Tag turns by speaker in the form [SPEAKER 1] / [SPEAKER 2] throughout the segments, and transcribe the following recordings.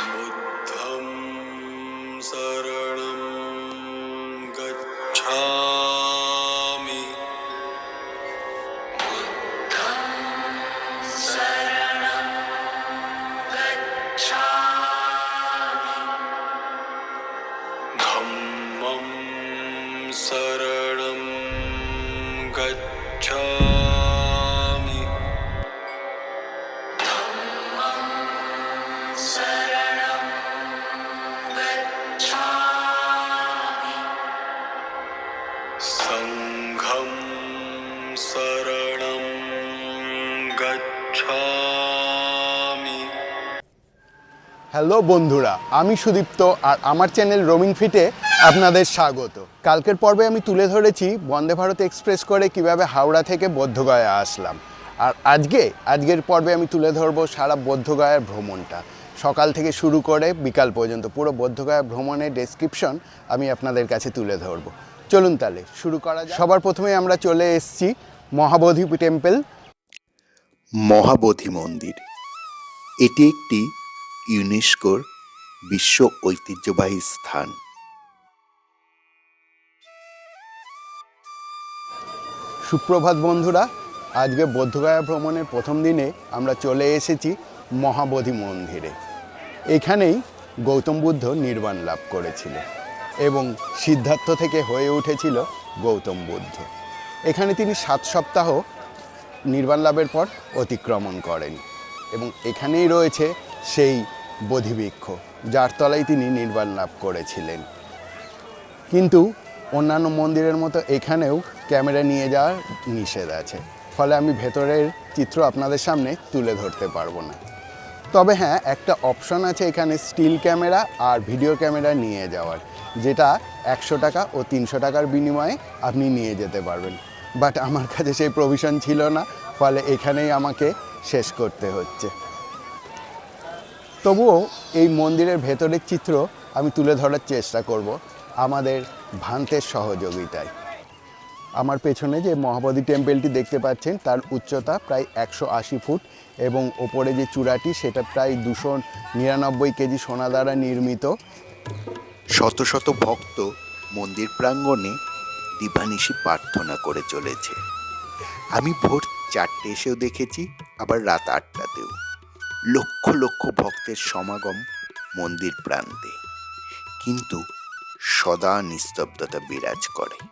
[SPEAKER 1] बुद्धं शरणं
[SPEAKER 2] হ্যালো বন্ধুরা, আমি সুদীপ্ত আর আমার চ্যানেল রোমিং ফিটে আপনাদের স্বাগত। কালকের পর্বে আমি তুলে ধরেছি বন্দে ভারত এক্সপ্রেস করে কীভাবে হাওড়া থেকে বোদ্ধগয়া আসলাম। আর আজকে, আজকের পর্বে আমি তুলে ধরবো সারা বোদ্ধগয়ার ভ্রমণটা। সকাল থেকে শুরু করে বিকাল পর্যন্ত পুরো বোদ্ধগয়া ভ্রমণের ডেসক্রিপশন আমি আপনাদের কাছে তুলে ধরবো। চলুন তাহলে, শুরু করা সবার প্রথমে আমরা চলে এসছি মহাবোধি টেম্পল
[SPEAKER 3] মহাবোধি মন্দির। এটি একটি ইউনেস্কোর বিশ্ব ঐতিহ্যবাহী স্থান।
[SPEAKER 2] সুপ্রভাত বন্ধুরা, আজকে বৌদ্ধগয়া ভ্রমণের প্রথম দিনে আমরা চলে এসেছি মহাবোধি মন্দিরে। এখানেই গৌতম বুদ্ধ নির্বাণ লাভ করেছিল এবং সিদ্ধার্থ থেকে হয়ে উঠেছিল গৌতম বুদ্ধ। এখানে তিনি সাত সপ্তাহ নির্বাণ লাভের পর অতিক্রমণ করেন এবং এখানেই রয়েছে সেই বোধিবৃক্ষ, যার তলায় তিনি নির্বাণ লাভ করেছিলেন। কিন্তু অন্যান্য মন্দিরের মতো এখানেও ক্যামেরা নিয়ে যাওয়ার নিষেধ আছে। ফলে আমি ভেতরের চিত্র আপনাদের সামনে তুলে ধরতে পারব না। তবে হ্যাঁ একটা অপশন আছে এখানে স্টিল ক্যামেরা আর ভিডিও ক্যামেরা নিয়ে যাওয়ার, যেটা একশো টাকা ও তিনশো টাকার বিনিময়ে আপনি নিয়ে যেতে পারবেন। বাট আমার কাছে সেই প্রভিশন ছিল না, ফলে এখানেই আমাকে শেষ করতে হচ্ছে। তবুও এই মন্দিরের ভেতরের চিত্র আমি তুলে ধরার চেষ্টা করব আমাদের ভান্তের সহযোগিতায়। আমার পেছনে যে মহাবোধি টেম্পেলটি দেখতে পাচ্ছেন, তার উচ্চতা প্রায় একশো আশি ফুট এবং ওপরে যে চূড়াটি, সেটা প্রায় দুশো নিরানব্বই কেজি সোনা দ্বারা নির্মিত।
[SPEAKER 3] শত শত ভক্ত মন্দির প্রাঙ্গণে দিবানিশি প্রার্থনা করে চলেছে। আমি ভোর চারটে এসেও দেখেছি, আবার রাত আটটাতেও। লক্ষ লক্ষ ভক্তের সমাগম মন্দির প্রান্তে। কিন্তু সদা নিস্তব্ধতা বিরাজ করে।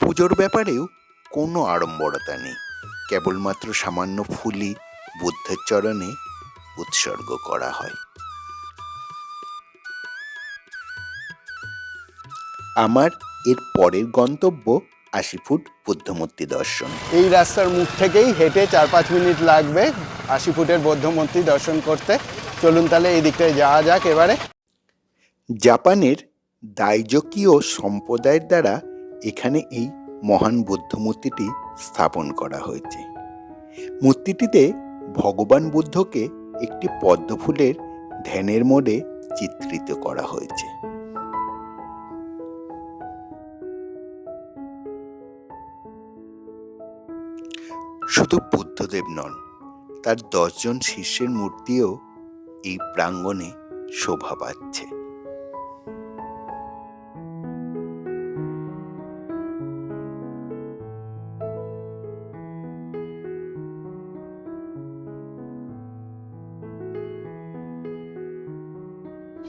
[SPEAKER 3] পুজোর ব্যাপারেও কোনো আড়ম্বরতা নেই। কেবলমাত্র সামান্য ফুলই বুদ্ধের চরণে উৎসর্গ করা হয়। আমার এর পরের গন্তব্য আশি ফুট বুদ্ধমূর্তি দর্শন।
[SPEAKER 2] এই রাস্তার মুখ থেকেই হেঁটে চার পাঁচ মিনিট লাগবে আশি ফুটের বৌদ্ধ মূর্তি দর্শন করতে। চলুন তাহলে এই দিকটায় যাওয়া যাক এবারে।
[SPEAKER 3] জাপানের দাইজকীয় সম্প্রদায়ের দ্বারা এখানে এই মহান বুদ্ধ মূর্তিটি স্থাপন করা হয়েছে। মূর্তিটিতে ভগবান বুদ্ধকে একটি পদ্মফুলের ধ্যানের মোড়ে চিত্রিত করা হয়েছে। শুধু বুদ্ধদেব নন, তার দশজন শিষ্যের মূর্তিও এই প্রাঙ্গণে শোভা পাচ্ছে।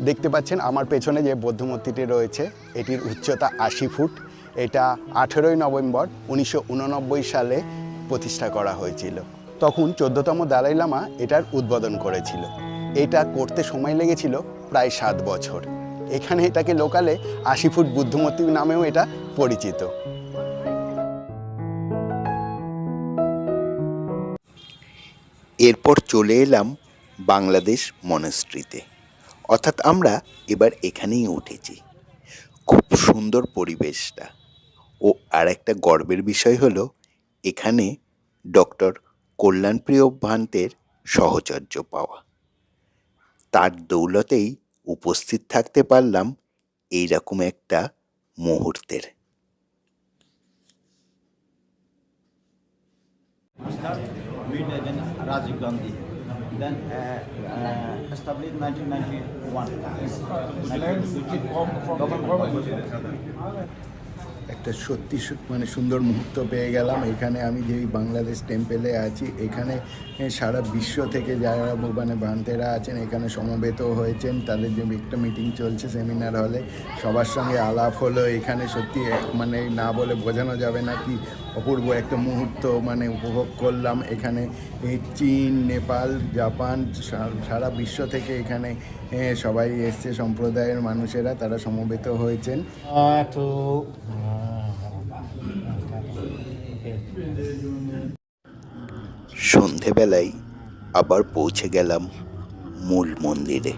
[SPEAKER 2] দেখতে পাচ্ছেন আমার পেছনে যে বৌদ্ধ মূর্তিটি রয়েছে, এটির উচ্চতা আশি ফুট। এটা আঠেরোই নভেম্বর উনিশশো উননব্বই সালে প্রতিষ্ঠা করা হয়েছিল। তখন চোদ্দতম দালাই লামা এটার উদ্বোধন করেছিল। এটা করতে সময় লেগেছিল প্রায় সাত বছর। এখানে এটাকে লোকালে আশি ফুট বুদ্ধমূর্তি নামেও এটা পরিচিত।
[SPEAKER 3] এরপর চলে এলাম বাংলাদেশ মনস্ট্রিতে। অর্থাৎ আমরা এবার এখানেই উঠেছি। খুব সুন্দর পরিবেশটা। ও আর একটা গর্বের বিষয় হলো এখানে ডক্টর কল্যাণপ্রিয় ভান্তের সহচর্য পাওয়া তার দৌলতেই উপস্থিত থাকতে পারলাম এইরকম একটা মুহূর্তের
[SPEAKER 4] then uh, uh, established 1991.
[SPEAKER 2] একটা সত্যি মানে সুন্দর মুহূর্ত পেয়ে গেলাম। এখানে আমি যেই বাংলাদেশ টেম্পেলে আছি, এখানে সারা বিশ্ব থেকে যারা মানে বান্তেরা আছেন, এখানে সমবেত হয়েছেন, তাদের যে একটা মিটিং চলছে সেমিনার হলে সবার সঙ্গে আলাপ হলো। এখানে সত্যি মানে না বলে বোঝানো যাবে না কি অপূর্ব একটা মুহূর্ত মানে উপভোগ করলাম। এখানে চীন, নেপাল, জাপান সারা বিশ্ব থেকে এখানে সবাই এসছে, সম্প্রদায়ের মানুষেরা, তারা সমবেত হয়েছেন।
[SPEAKER 3] সন্ধেবেলায় আবার পৌঁছে গেলাম মূল মন্দিরে।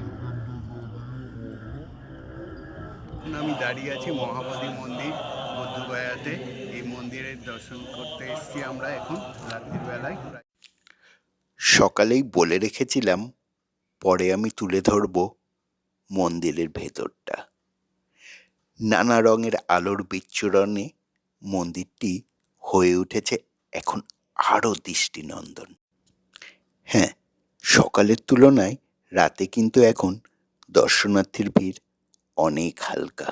[SPEAKER 2] আমি দাঁড়িয়ে আছি মহাবোধি মন্দির বৌদ্ধগয়াতে এই মন্দিরের দর্শন করতে এসেছি আমরা এখন রাত্রির বেলায়
[SPEAKER 3] সকালেই বলে রেখেছিলাম পরে আমি তুলে ধরব মন্দিরের ভেতরটা। নানা রঙের আলোর বিচ্ছুরণে মন্দিরটি হয়ে উঠেছে এখন আরও দৃষ্টিনন্দন। হ্যাঁ সকালের তুলনায় রাতে কিন্তু এখন দর্শনার্থীর ভিড় অনেক হালকা।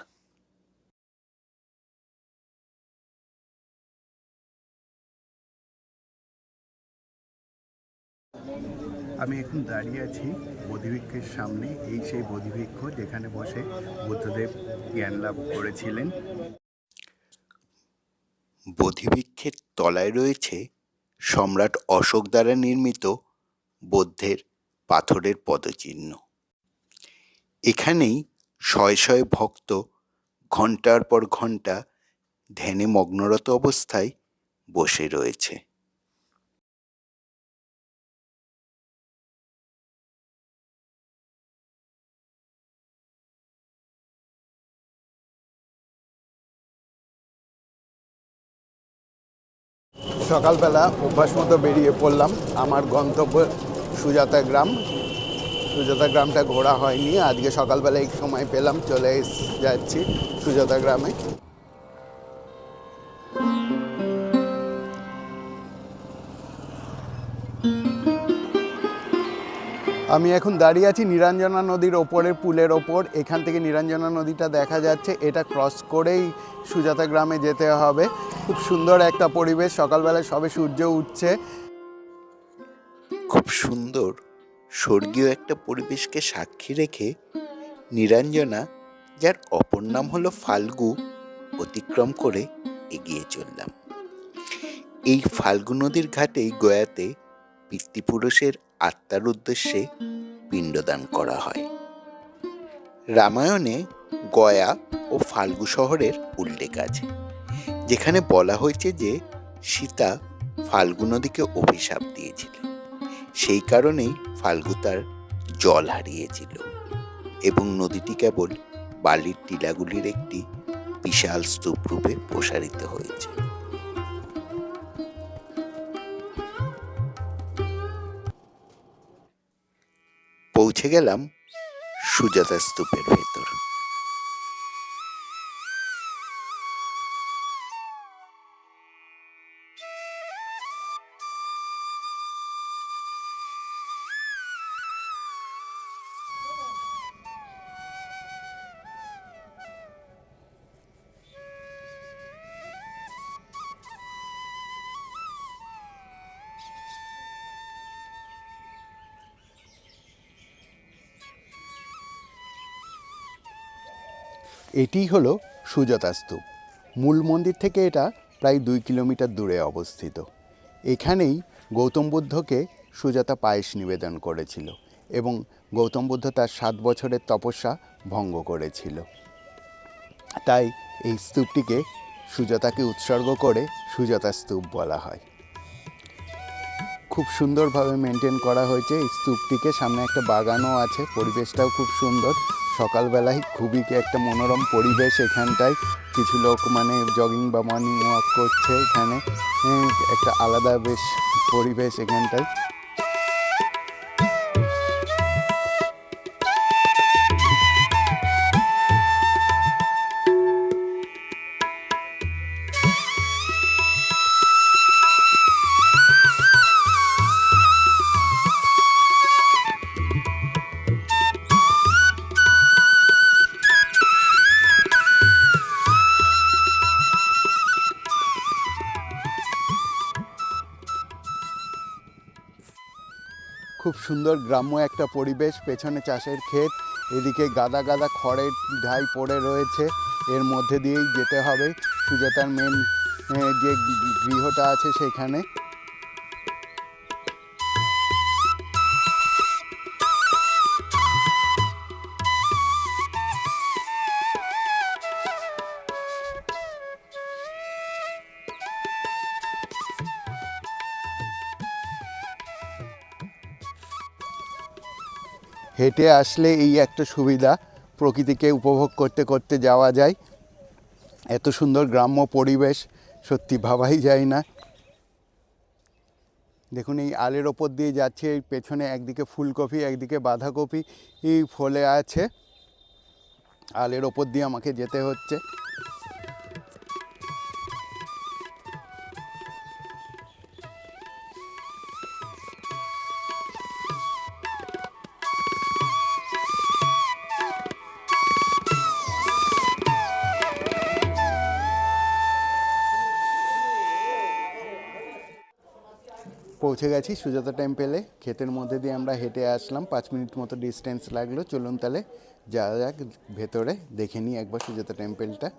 [SPEAKER 2] আমি এখন দাঁড়িয়ে আছি বোধিবৃক্ষের সামনে এই সেই বোধিবৃক্ষ যেখানে বসে বুদ্ধদেব জ্ঞান লাভ করেছিলেন।
[SPEAKER 3] বোধিবৃক্ষের তলায় রয়েছে সম্রাট অশোক দ্বারা নির্মিত বৌদ্ধের পাথরের পদচিহ্ন। এখানেই শয়ে শয়ে ভক্ত ঘণ্টার পর ঘণ্টা ধ্যানে মগ্নরত অবস্থায় বসে রয়েছে।
[SPEAKER 2] সকালবেলা অভ্যাস মতো বেরিয়ে পড়লাম। আমার গন্তব্য সুজাতা গ্রাম। সুজাতা গ্রামটা ঘোরা হয়নি। আজকে সকালবেলা এই সময় পেলাম, চলে যাচ্ছি সুজাতা গ্রামে। আমি এখন দাঁড়িয়ে আছি নিরঞ্জনা নদীর ওপরের পুলের ওপর। এখান থেকে নিরঞ্জনা নদীটা দেখা যাচ্ছে। এটা ক্রস করেই সুজাতা গ্রামে যেতে হবে। খুব সুন্দর একটা পরিবেশ। সকালবেলায় সবে সূর্য উঠছে।
[SPEAKER 3] খুব সুন্দর, স্বর্গীয় একটা পরিবেশকে সাক্ষী রেখে নিরঞ্জনা, যার অপর নাম হলো ফাল্গু, অতিক্রম করে এগিয়ে চললাম। এই ফাল্গু নদীর ঘাটেই গয়াতে পিতৃপুরুষের আত্মার উদ্দেশ্যে পিণ্ডদান করা হয়। রামায়ণে গয়া ও ফাল্গু শহরের উল্লেখ আছে, যেখানে বলা হয়েছে যে সীতা ফাল্গু নদীকে অভিশাপ দিয়েছিল। সেই কারণেই ফাল্গু তার জল হারিয়েছিল এবং নদীটি কেবল বালির টিলাগুলির একটি বিশাল স্তূপ রূপে প্রসারিত হয়েছে। পৌঁছে গেলাম সুজাতা স্তূপের ভেতর।
[SPEAKER 2] এটিই হলো সুজাতা স্তূপ মূল মন্দির থেকে এটা প্রায় দুই কিলোমিটার দূরে অবস্থিত। এখানেই গৌতম বুদ্ধকে সুজাতা পায়েস নিবেদন করেছিল এবং গৌতম বুদ্ধ তার সাত বছরের তপস্যা ভঙ্গ করেছিল। তাই এই স্তূপটিকে সুজাতাকে উৎসর্গ করে সুজাতা স্তূপ বলা হয়। খুব সুন্দরভাবে মেনটেন করা হয়েছে। স্তূপটিকে সামনে একটা বাগানও আছে পরিবেশটাও খুব সুন্দর। সকালবেলায় খুবই একটা মনোরম পরিবেশ এখানটায়। কিছু লোক মানে জগিং বা মর্নিং ওয়াক করছে এখানে। উম, একটা আলাদা বেশ পরিবেশ এখানটায়। সুন্দর গ্রাম্য একটা পরিবেশ, পেছনে চাষের ক্ষেত, এদিকে গাদা গাদা খড়ের ঢাই পড়ে রয়েছে। এর মধ্যে দিয়েই যেতে হবে। সুজাতার মেন যে গৃহটা আছে সেখানে হেঁটে আসলে এই একটা সুবিধা প্রকৃতিকে উপভোগ করতে করতে যাওয়া যায়। এত সুন্দর গ্রাম্য পরিবেশ, সত্যি ভাবাই যায় না। দেখুন, এই আলের ওপর দিয়ে যাচ্ছে, এই পেছনে একদিকে ফুলকপি, একদিকে বাঁধাকপি ফলে আছে। আলের ওপর দিয়ে আমাকে যেতে হচ্ছে। পৌঁছে গেছি সুজাতা টেম্পেলে। ক্ষেতের মধ্যে দিয়ে আমরা হেঁটে আসলাম। পাঁচ মিনিট মতো ডিস্টেন্স লাগল। চলুন তাহলে যা যাক, ভেতরে দেখে নিই একবার সুজাতা টেম্পেলটা।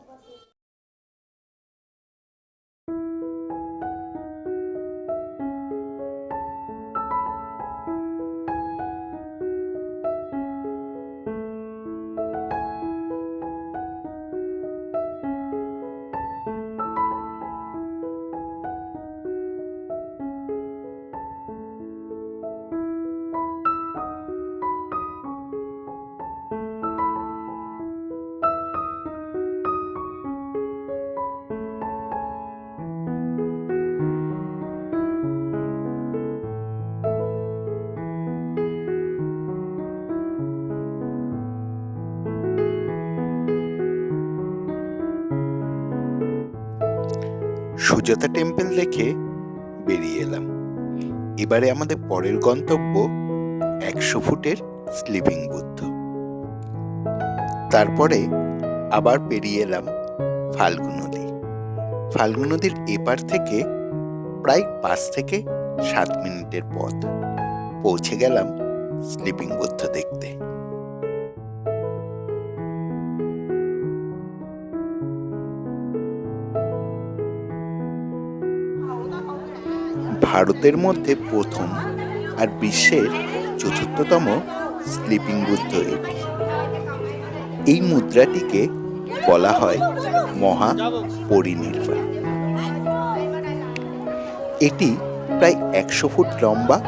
[SPEAKER 3] সুজাতা টেম্পল দেখে বেরিয়ে এলাম। এবারে আমাদের পরের গন্তব্য একশো ফুটের স্লিপিং বুদ্ধ। তারপরে আবার পেরিয়ে এলাম ফাল্গু নদী। ফাল্গু নদীর এপার থেকে প্রায় পাঁচ থেকে সাত মিনিটের পথ। পৌঁছে গেলাম স্লিপিং বুদ্ধ দেখতে। ভারতের মধ্যে প্রথম আর বিশ্বের চতুর্থতম স্লিপিং বুদ্ধ এটি। এই মুদ্রাটিকে বলা হয় মহা পরিনির্বাণ। এটি প্রায় একশো ফুট লম্বা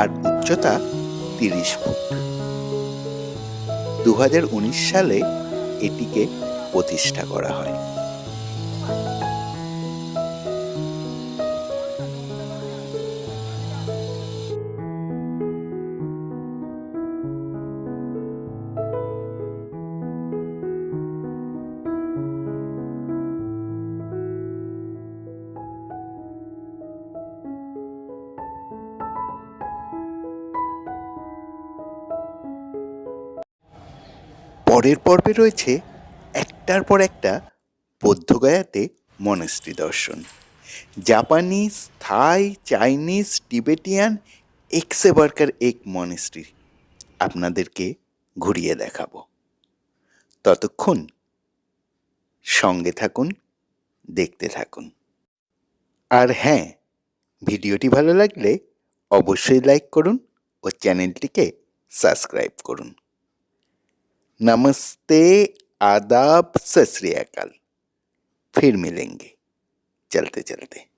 [SPEAKER 3] আর উচ্চতা তিরিশ ফুট। দু হাজার উনিশ সালে এটিকে প্রতিষ্ঠা করা হয়। পরের পর্বে রয়েছে একটার পর একটা বৌদ্ধগয়াতে মনেস্ট্রি দর্শন। জাপানিজ, থাই, চাইনিজ, টিবেটিয়ান এক্সে বার্কার এক মনেস্ট্রি আপনাদেরকে ঘুরিয়ে দেখাবো। ততক্ষণ সঙ্গে থাকুন, দেখতে থাকুন। আর হ্যাঁ ভিডিওটি ভালো লাগলে অবশ্যই লাইক করুন ও চ্যানেলটিকে সাবস্ক্রাইব করুন। नमस्ते आदाब सत फिर मिलेंगे। चलते चलते